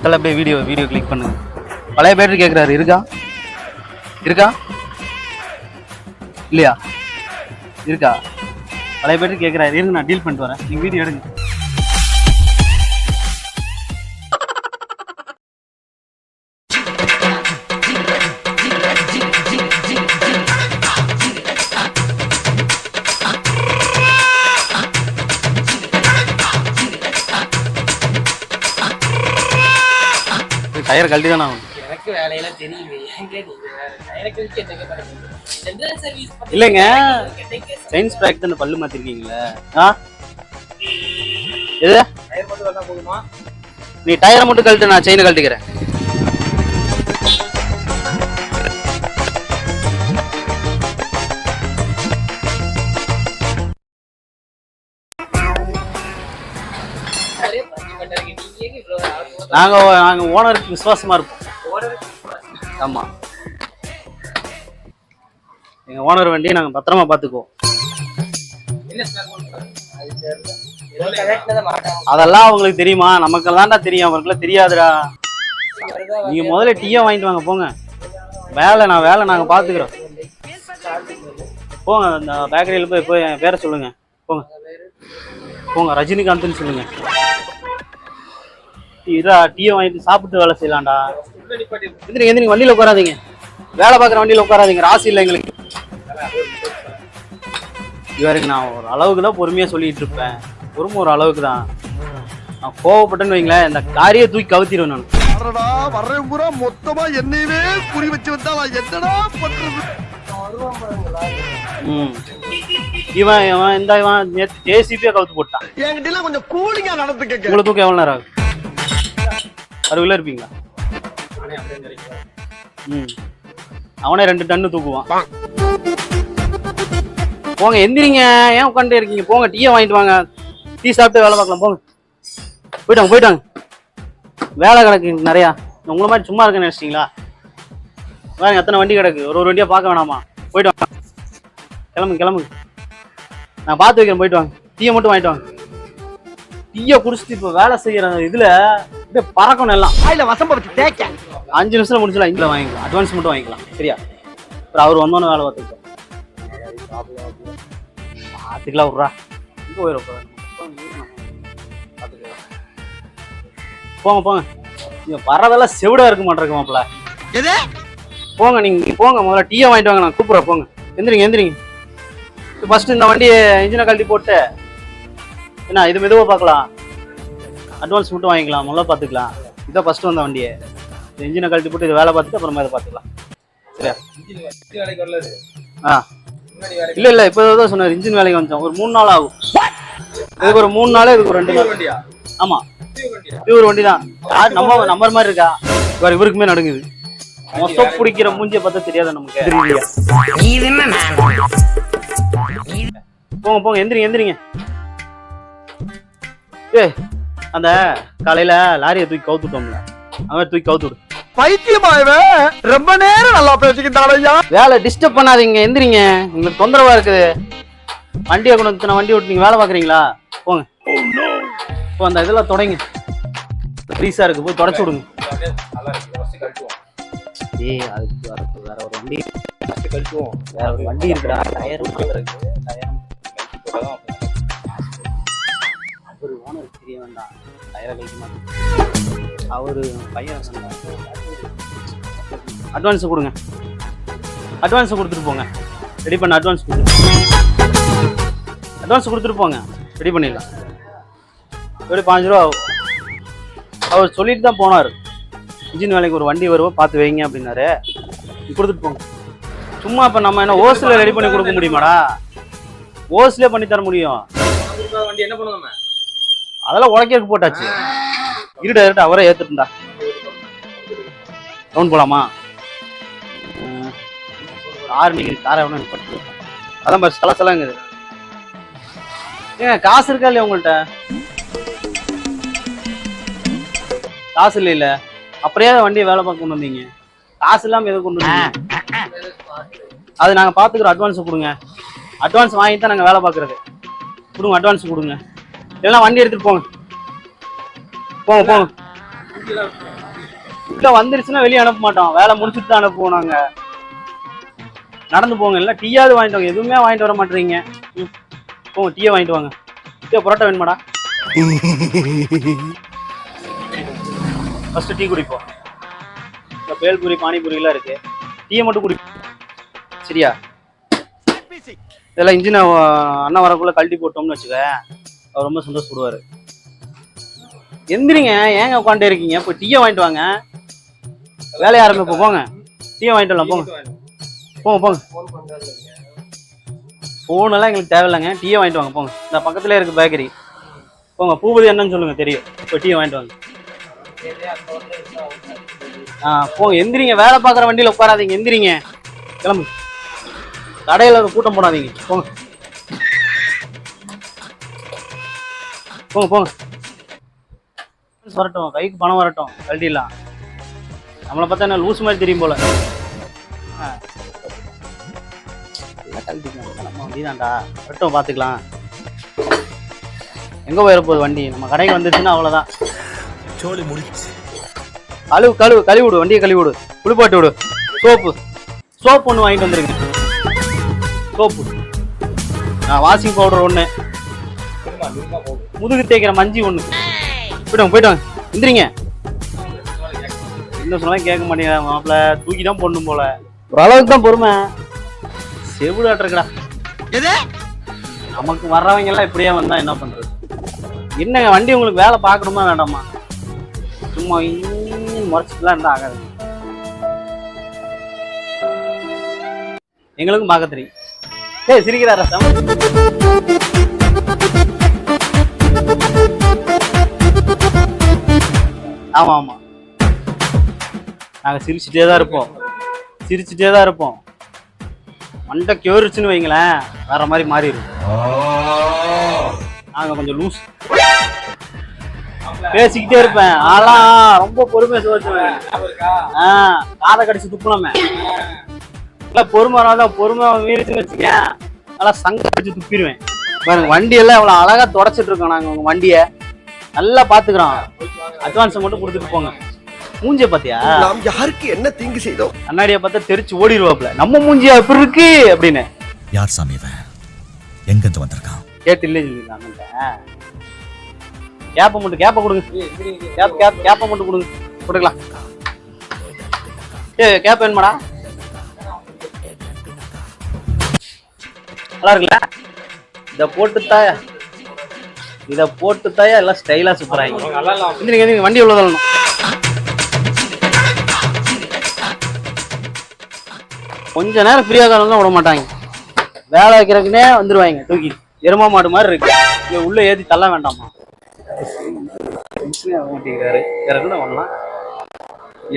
அதில் அப்படியே video video click பண்ணுங்க. பழைய பேட்டரி கேட்குறாரு இருக்கா? இருக்கா? இல்லையா? இருக்கா? பழைய பேட்டரி கேட்குறாரு இருங்க நான் டீல் பண்ணிட்டு வரேன். நீங்கள் வீடியோ எடுங்க. டயர் கழட்டி தானே ஆகணும் எனக்கு வேலையெல்லாம் தெரியுது இல்லைங்க. சயின்ஸ் ப்ராக் தானே பல்லு மாத்திருக்கீங்களே? ஆ? எது? நீ டயரை மட்டும் கழட்டு நான் செயினை கழட்டிக்கிறேன். நாங்கள் நாங்கள் நாங்க நாங்க ஓனருக்கு விசுவாசமா இருப்போம். ஆமாம் ஆமா. எங்க ஓனர் வண்டியை நாங்க பத்திரமா பாத்துக்குவோம். அதெல்லாம் அவங்களுக்கு தெரியுமா? நமக்கு தான்டா தெரியும். அவங்களுக்குலாம் தெரியாதுடா. நீங்க முதல்ல டீயே வாங்கிட்டு வாங்க போங்க. வேலை நான் வேலை நாங்க பாத்துக்கிறோம். போங்க அந்த பேக்கரியில போய் போய் என் பேரை சொல்லுங்க. போங்க. போங்க ரஜினிகாந்த்னு சொல்லுங்க. இதா டீயை வாங்கிட்டு சாப்பிட்டு வேலை செய்யலாம்டா. எந்திரிங்க எந்திரிங்க வண்டியில உட்காராதீங்க. வேலை பார்க்குற வண்டியில உட்காராதீங்க. ராசி இல்லை எங்களுக்கு. இவருக்கு நான் ஒரு அளவுக்கு தான் பொறுமையா சொல்லிட்டு இருப்பேன். பொறுமை ஒரு அளவுக்கு தான். நான் கோவப்பட்டேன்னு வைங்களேன் இந்த காரியை தூக்கி கவுத்திடுவேன் நான். அடடா வர்றேன் பூரா மொத்தமா என்னையவே குறி வச்சு வந்தா என்னடா பண்றது? ம். இவன் இவன் இந்த இவன் நேற்று ஜேசிபியாக கவுத்து போட்டான். என்கிட்ட கொஞ்சம் கூலிங்கா நடந்து கேட்க. உங்களை தூக்கம் எவ்வளோ நேரம் ஆகும் அறுபது கிலோ இருப்பீங்களா ம். அவனே ரெண்டு டன்னு தூக்குவான். போங்க எந்திரிங்க. ஏன் உட்காந்துட்டே இருக்கீங்க? போங்க டீயை வாங்கிட்டு வாங்க. டீ சாப்பிட்டு வேலை பார்க்கலாம் போங்க. போயிட்டாங்க போயிட்டாங்க. வேலை கிடக்கு நிறையா. உங்களை மாதிரி சும்மா இருக்கேன்னு நினச்சிட்டிங்களா? வேறு எத்தனை வண்டி கிடக்கு. ஒரு ஒரு வண்டியாக பார்க்க வேணாமா? போயிட்டு வாங்க. கிளம்புங்க கிளம்புங்க. நான் பார்த்து வைக்கிறேன் போயிட்டு வாங்க. டீயை மட்டும் வாங்கிட்டு வாங்க. டீயை குடிச்சிட்டு இப்போ வேலை செய்கிற இதில் அப்படியே பறக்கணும் எல்லாம். வாயில வசம்ப வச்சு தேக்க அஞ்சு நிமிஷம் முடிச்சலாம் இதில் வாங்கிக்கலாம். அட்வான்ஸ் மட்டும் வாங்கிக்கலாம். சரியா? அப்புறம் அவர் வந்தோன்னே வேலை பார்த்துக்கிட்டோம் பார்த்துக்கலாம் விட்றா. இங்கே போயிடும் போங்க போங்க. நீங்க வர்றதெல்லாம் செவிடா இருக்க மாட்டேங்க மாப்பிள எது? போங்க நீங்க போங்க. முதல்ல டீயை வாங்கிட்டு வாங்க நான் கூப்பிட்றேன். போங்க. எந்திரிங்க எந்திரிங்க. ஃபர்ஸ்ட் இந்த வண்டியை இன்ஜினை கழட்டி போட்டு என்ன இது மெதுவாக பார்க்கலாம். அட்வான்ஸ் மட்டும் வாங்கிக்கலாம் முதல்ல பார்த்துக்கலாம். இதான் ஃபர்ஸ்ட் வந்த வண்டியை. இந்த இன்ஜினை கழட்டி போட்டு இது வேலை பார்த்துட்டு அப்புறமா இதை பார்த்துக்கலாம். சரியா. ஆ. இல்லை இல்லை இப்போ தான் சொன்னார் இன்ஜின் வேலைக்கு வந்துச்சோம் ஒரு மூணு நாள் ஆகும். இதுக்கு ஒரு மூணு நாள் இதுக்கு ஒரு ரெண்டு நாள். வண்டியா ஆமா. புதிய வண்டியா இது ஒரு வண்டி தான். நம்ம நம்பர் மாதிரி இருக்கா? இவர் இவருக்குமே நடுங்குது. மொசம் பிடிக்கிற மூஞ்சியை பார்த்தா தெரியாத நமக்கு? போங்க போங்க எந்திரிங்க எந்திரிங்க. ஏ அந்த காலையில லாரியை தூக்கி கவுத்துட்டோம்ல. அவன் தூக்கி கவுத்து விடு பைத்தியமாயவே. ரொம்ப நேரம் நல்லா பேசிக்கிட்டாடையா வேலை டிஸ்டர்ப் பண்ணாதீங்க எந்திரிங்க. உங்களுக்கு தொந்தரவா இருக்குது. வண்டியை கொண்டு வந்து வண்டி ஓட்டு நீங்க வேலை பாக்குறீங்களா போங்க. இப்போ அந்த இதெல்லாம் தொடங்க. ஃப்ரீஸா இருக்கு போய் தொடச்சு விடுங்க. ஏய் அதுக்கு வேற ஒரு வண்டி வேற ஒரு வண்டி இருக்குடா. டயர் இருக்கு. அவரு பையன் அட்வான்ஸ் கொடுங்க. அட்வான்ஸ் கொடுத்துட்டு போங்க. ரெடி பண்ண அட்வான்ஸ் கொடுங்க அட்வான்ஸ் கொடுத்துட்டு போங்க. ரெடி பண்ணிடலாம். எப்படி பாஞ்சு ரூபா ஆகும். அவர் சொல்லிட்டு தான் போனார். இன்ஜின் வேலைக்கு ஒரு வண்டி வருவோம் பார்த்து வைங்க அப்படின்னாரு. கொடுத்துட்டு போங்க. சும்மா இப்போ நம்ம என்ன ஓசில் ரெடி பண்ணி கொடுக்க முடியுமாடா? ஓஸ்லேயே பண்ணி தர முடியும். வண்டி என்ன பண்ணுவோம் நம்ம? அதெல்லாம் உழைக்கிறதுக்கு போட்டாச்சு. இருடா இருடா அவரே ஏத்துட்டுண்டா ரவுண்ட் போலாமா? உம், கார் நீங்க காரை எவனும் நிப்பாட்டு. அதான் பஸ் கலசலாங்குது ஏங்க காசு இருக்கா இல்லையா உங்கள்கிட்ட காசு இல்லை இல்ல அப்படியே வண்டியை வேலை பார்க்க கொண்டு வந்தீங்க. காசு இல்லாம எதுவும் கொண்டு வந்தீங்க? அது நாங்க பார்த்துக்கிறோம் அட்வான்ஸ் கொடுங்க. அட்வான்ஸ் வாங்கி தான் நாங்க வேலை பார்க்குறது. கொடுங்க அட்வான்ஸ் கொடுங்க. இல்லைன்னா வண்டி எடுத்துட்டு போங்க. போங்க போங்க உள்ள வந்துருச்சுன்னா வெளியே அனுப்ப மாட்டோம். வேலை முடிச்சுட்டு தான் அனுப்புவோம் நாங்க. நடந்து போங்க. இல்லை டீயாவது வாங்கிட்டு வாங்க. எதுவுமே வாங்கிட்டு வர மாட்டீங்க ம். போங்க டீயை வாங்கிட்டு வாங்க. டீ புரோட்டா வேணுமாடா? ஃபர்ஸ்ட் டீ குடிப்போம். இந்த பேல்பூரி பானிபூரிலாம் இருக்கு. டீயை மட்டும் குடிப்போம் சரியா? இதெல்லாம் இன்ஜினை அண்ணன் வரக்குள்ள கழட்டி போட்டோம்னு வச்சுக்க அவர் ரொம்ப சந்தோஷப்படுவார். எந்திரிங்க ஏங்க உட்காந்து இருக்கீங்க? போய் டீயை வாங்கிட்டு வாங்க. வேலையை ஆரம்பிப்போம் போங்க. டீயை வாங்கிட்டு வரலாம் போங்க. போங்க போங்க. ஃபோனெல்லாம் எங்களுக்கு தேவையில்லைங்க. டீயை வாங்கிட்டு வாங்க போங்க. இந்த பக்கத்துல இருக்கு பேக்கரி போங்க பூபதி என்னன்னு சொல்லுங்க தெரியும். இப்போ டீயை வாங்கிட்டு வாங்க. ஆ போங்க எந்திரிங்க. வேலை பார்க்குற வண்டியில் உட்காராதீங்க எந்திரிங்க. கிளம்பு. கடையில் ஒரு கூட்டம் போடாதீங்க. போங்க. போங்க போங்க. வரட்டும் கைக்கு பணம் வரட்டும் கழட்டிடலாம். நம்மளை பார்த்தா என்ன லூஸ் மாதிரி தெரியும் போல. ஆ. எல்லாம் கழட்டிக்கலாம் நம்ம வண்டி தான்டா வரட்டும் பார்த்துக்கலாம். எங்கே போயிட போகுது வண்டி? நம்ம கடைக்கு வந்துச்சுன்னா அவ்வளோதான் சோலி முடிச்சு. கழுவு கழுவு கழுவி விடு வண்டியை கழுவி விடு குளிப்பாட்டி விடு. சோப்பு. சோப்பு ஒன்று வாங்கிட்டு வந்துருங்க. சோப்பு. ஆ வாஷிங் பவுடர் ஒன்று முதுகு தேய்க்கிற மஞ்சி ஒன்று போயிட்டு போயிட்டு வாங்க எந்திரிங்க. என்ன சொன்னாலும் கேட்க மாட்டேங்கிறா மாப்பிள்ள? தூக்கி தான் போடணும் போல. ஓரளவுக்கு தான் பொறுமை. செவிடாட்டு இருக்கடா எது? நமக்கு வர்றவங்க எல்லாம் இப்படியே வந்தா என்ன பண்றது? என்னங்க வண்டி உங்களுக்கு வேலை பார்க்கணுமா வேண்டாமா? சும்மா ஈன்னு முறைச்சிட்டுலாம் இருந்தா ஆகாது. எங்களுக்கும் பார்க்க தெரியும். ஏய் சிரிக்கிறாரா ஆமா ஆமா. நாங்க சிரிச்சுட்டே தான் இருப்போம். சிரிச்சுட்டே தான் இருப்போம். மண்டை கேறுச்சுன்னு வைங்களேன் வேற மாதிரி மாறிடும். நாங்க கொஞ்சம் லூஸ் பேசிக்கிட்டே இருப்பேன். ஆலாம் ரொம்ப பொறுமையா சுவாச்சுவேன். ஆ காதை கடிச்சு துப்புனமே. நல்லா பொறுமை வராதான் பொறுமை மீறிச்சுன்னு வச்சுக்கேன். நல்லா சங்க கடிச்சு துப்பிடுவேன். பாருங்க வண்டி எல்லாம் இவ்வளவு அழகா தொடச்சிட்டு இருக்கோம் நாங்க உங்க நல்லா பாத்துக்கிறோம் அட்வான்ஸ் மட்டும் கொடுத்துட்டு போங்க. மூஞ்சிய பாத்தியா? நாம் யாருக்கு என்ன தீங்கு செய்தோம்? கண்ணாடியை பார்த்தா தெரிச்சு ஓடிடுவாப்ல நம்ம மூஞ்சியா எப்படி இருக்கு? அப்படின்னு. யார் சாமி இவன்? எங்கிருந்து வந்திருக்கான்? கேட்டு இல்லை சொல்லிருக்காங்க கேப்பை மட்டும் கேப்பை கொடுங்க. கேப் கேப் கேப்பை மட்டும் கொடுங்க. கொடுக்கலாம். ஏ கேப் வேணுமாடா? நல்லா இருக்குல்ல? இத போட்டு தாயா இத போட்டு தாயா எல்லாம் ஸ்டைலா எந்திரிங்க எந்திரிங்க வண்டி தள்ளணும்? கொஞ்ச நேரம் ஃப்ரீயாக காலம் விட மாட்டாங்க. வேலை வைக்கிறதுக்குனே வந்துருவாங்க. தூக்கி எருமா மாடு மாதிரி இருக்கு. இங்க உள்ள ஏத்தி தள்ள வேண்டாமா? மாட்டேங்கிறாரு. வேற என்ன பண்ணலாம்?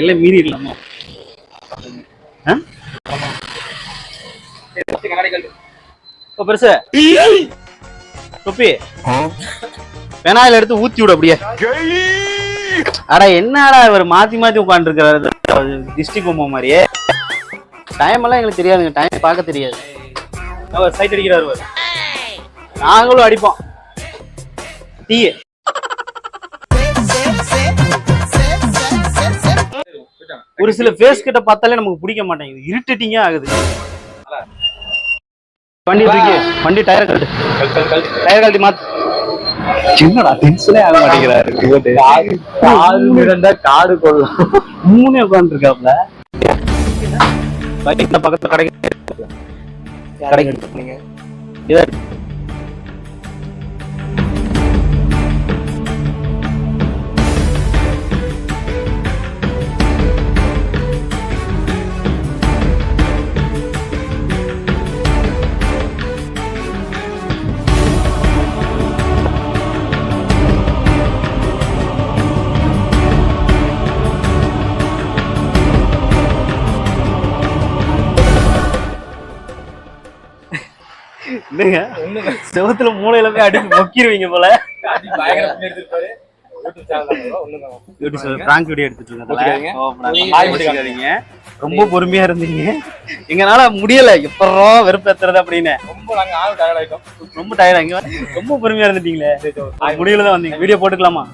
எல்லாம் மீறி இல்லாமா பெருசு. தொப்பி பெனாயில் எடுத்து ஊத்தி விடு அப்படியே. அட என்னடா இவர் மாத்தி மாத்தி உட்காந்துருக்கிறாரு டிஸ்ட்ரிக் பொம்மை மாதிரியே. டைம் எல்லாம் எங்களுக்கு தெரியாதுங்க. டைம் பார்க்க தெரியாது. அவர் சைட் அடிக்கிறாரு அவர் நாங்களும் அடிப்போம். டீ ஒரு சில ஃபேஸ் கிட்ட பார்த்தாலே நமக்கு பிடிக்க மாட்டேங்குது. இரிட்டேட்டிங்கா ஆகுது. வண்டி தூக்கி வண்டி டயர் கழட்டு. டயர் கழட்டி மாத்து. என்னடா டென்ஷனே ஆக மாட்டேங்கிறாரு காடு காடு கொள்ளலாம் மூணே உட்காந்துருக்காப்ல பைக்ல பக்கத்துல கடைக்கு கடைக்கு இதை இல்லைங்க செவத்துல மூளையில போய் அடிச்சு மொக்கிடுவீங்க போல. ரொம்ப பொறுமையா இருந்தீங்க. எங்கனால முடியல. எப்பறோ வெறுப்பேத்துறது அப்படின்னு. ரொம்ப நாங்க ஆள் டயர்ட் ஆயிட்டோம். ரொம்ப பொறுமையா இருந்துட்டீங்களே. முடியல தான் வந்தீங்க. வீடியோ போட்டுக்கலாமா.